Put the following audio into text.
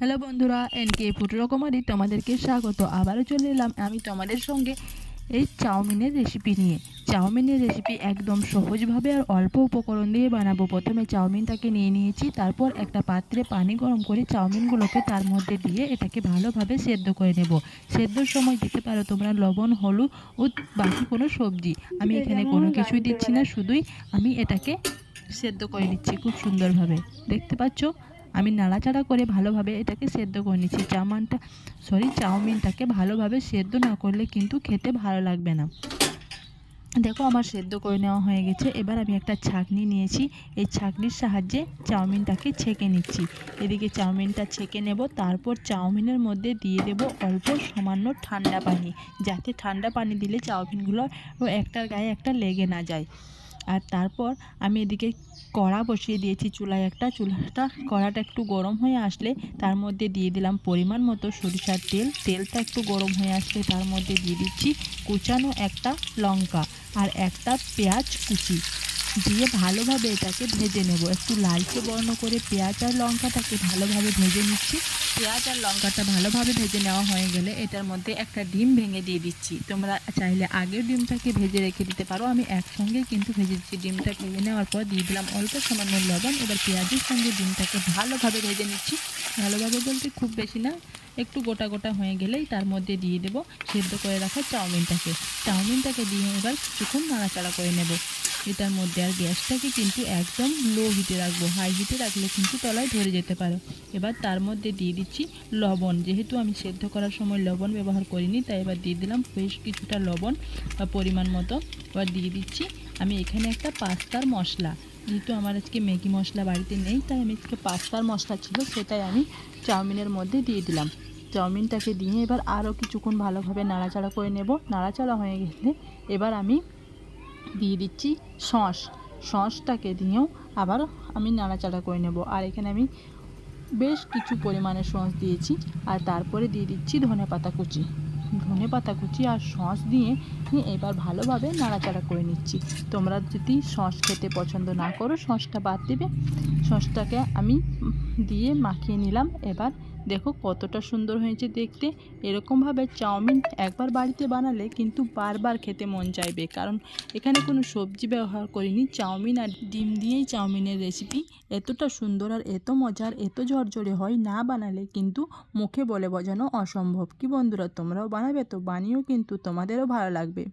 Hello বন্ধুরা NK food রকমারি তোমাদেরকে স্বাগত। আবারও চলে এলাম আমি তোমাদের সঙ্গে এই চাউমিনের রেসিপি নিয়ে। চাউমিনের রেসিপি একদম সহজভাবে আর অল্প উপকরণ দিয়ে বানাবো। প্রথমে চাউমিনটাকে নিয়ে নিয়েছি তারপর একটা পাত্রে পানি গরম করে চাউমিনগুলোকে তার মধ্যে দিয়ে এটাকে ভালোভাবে সেদ্ধ করে নেব। সেদ্ধর সময় দিতে পারো তোমরা লবণ হলুদ ও বাকি কোনো সবজি। আমি এখানে কোনো কিছুই দিচ্ছি না শুধুই আমি এটাকে সেদ্ধ করে নিচ্ছি খুব সুন্দরভাবে। দেখতে পাচ্ছ? আমি নাড়াচাড়া করে ভালোভাবে এটাকে সেদ্ধ করে নিচ্ছি। চাউমানটা সরি চাউমিনটাকে ভালোভাবে সেদ্ধ না করলে কিন্তু খেতে ভালো লাগবে না। দেখো আমার সেদ্ধ করে নেওয়া হয়ে গেছে। এবার আমি একটা ছাঁকনি নিয়েছি। এই ছাঁকনির সাহায্যে চাউমিনটাকে ছেঁকে নিচ্ছি। এদিকে চাউমিনটা ছেঁকে নেব, তারপর চাউমিনের মধ্যে দিয়ে দেব অল্প সামান্য ঠান্ডা পানি, যাতে ঠান্ডা পানি দিলে চাউমিনগুলো একটার গায়ে একটা লেগে না যায়। আর তারপর আমি এদিকে কড়া বসিয়ে দিয়েছি চুলায় একটা। চুলাটা, কড়াটা একটু গরম হয়ে আসলে তার মধ্যে দিয়ে দিলাম পরিমাণ মতো সরিষার তেল। তেলটা একটু গরম হয়ে আসলে তার মধ্যে দিয়ে দিচ্ছি কুচানো একটা লঙ্কা আর একটা পেঁয়াজ কুচি। দিয়ে ভালোভাবে এটাকে ভেজে নেব। একটু লালচে বর্ণ করে পেঁয়াজ আর লঙ্কাটাকে ভালোভাবে ভেজে নিচ্ছি। পেঁয়াজ আর লঙ্কাটা ভালোভাবে ভেজে নেওয়া হয়ে গেলে এটার মধ্যে একটা ডিম ভেঙে দিয়ে দিচ্ছি। তোমরা চাইলে আগের ডিমটাকে ভেজে রেখে দিতে পারো। আমি একসঙ্গে কিন্তু ভেজে দিচ্ছি ডিমটা ভেজে নেওয়ার পর দিয়ে দিলাম অল্প সামান্য লবণ। এবার পেঁয়াজের সঙ্গে ডিমটাকে ভালোভাবে ভেজে নিচ্ছি। ভালোভাবে বলতে খুব বেশি না, একটু গোটা গোটা হয়ে গেলেই তার মধ্যে দিয়ে দেব সেদ্ধ করে রাখা চাউমিনটাকে। চাউমিনটাকে দিয়ে এবার কিছুক্ষণ নাড়াচাড়া করে নেব। এটার মধ্যে আর গ্যাসটাকে কিন্তু একদম লো হিটে রাখব। হাই হিটে রাখলে কিন্তু তলায় ধরে যেতে পারো। এবার তার মধ্যে দিয়ে দিচ্ছি লবণ। যেহেতু আমি সেদ্ধ করার সময় লবণ ব্যবহার করিনি, তাই এবার দিয়ে দিলাম বেশ কিছুটা লবণ বা পরিমাণ মতো। এবার দিয়ে দিচ্ছি আমি এখানে একটা পাস্তার মশলা। যেহেতু আমার আজকে ম্যাগি মশলা বাড়িতে নেই, তাই আমি আজকে পাস্তার মশলা ছিল, সেটাই আমি চাউমিনের মধ্যে দিয়ে দিলাম। চাউমিনটাকে দিয়ে এবার আরও কিছুক্ষণ ভালোভাবে নাড়াচাড়া করে নেব। নাড়াচাড়া হয়ে গেলে এবার আমি দিয়ে দিচ্ছি সস। সসটাকে দিয়েও আবার আমি নাড়াচাড়া করে নেব। আর এখানে আমি বেশ কিছু পরিমাণে সস দিয়েছি। আর তারপরে দিয়ে দিচ্ছি ধনে পাতা কুচি। ধনে পাতা কুচি আর সস দিয়ে এবার ভালোভাবে নাড়াচাড়া করে নিচ্ছি। তোমরা যদি সস খেতে পছন্দ না করো, সসটা বাদ দেবে। সসটাকে আমি দিয়ে মাখিয়ে নিলাম। এবার দেখো কতটা সুন্দর হয়েছে দেখতে। এরকমভাবে চাউমিন একবার বাড়িতে বানালে কিন্তু বারবার খেতে মন চাইবে। কারণ এখানে কোনো সবজি ব্যবহার করিনি। চাউমিন আর ডিম দিয়েই চাউমিনের রেসিপি এতটা সুন্দর আর এত মজার, এত ঝরঝরে হয় না বানালে কিন্তু মুখে বলে বোঝানো অসম্ভব। কি বন্ধুরা, তোমরাও বানাবে তো বানিয়েও কিন্তু তোমাদেরও ভালো লাগবে।